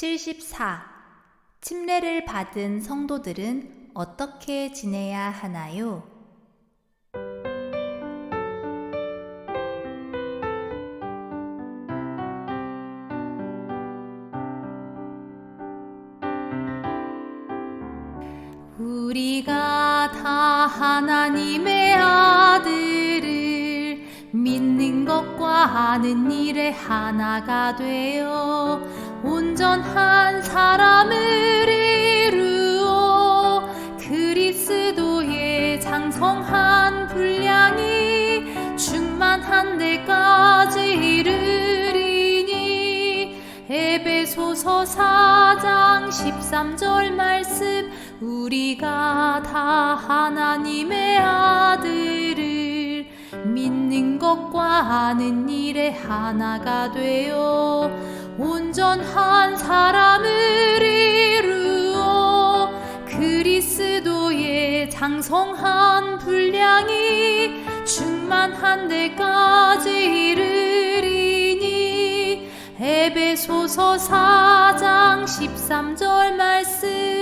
74. 침례를 받은 성도들은 어떻게 지내야 하나요? 우리가 다 하나님의 것과 하는 일에 하나가 되어 온전한 사람을 이루어 그리스도의 장성한 분량이 충만한 데까지 이르리니 에베소서 4장 13절 말씀 우리가 다 하나님의 아들 하는 일에 하나가 되어 온전한 사람을 이루어 그리스도의 장성한 분량이 충만한 데까지 이르리니 에베소서 4장 13절 말씀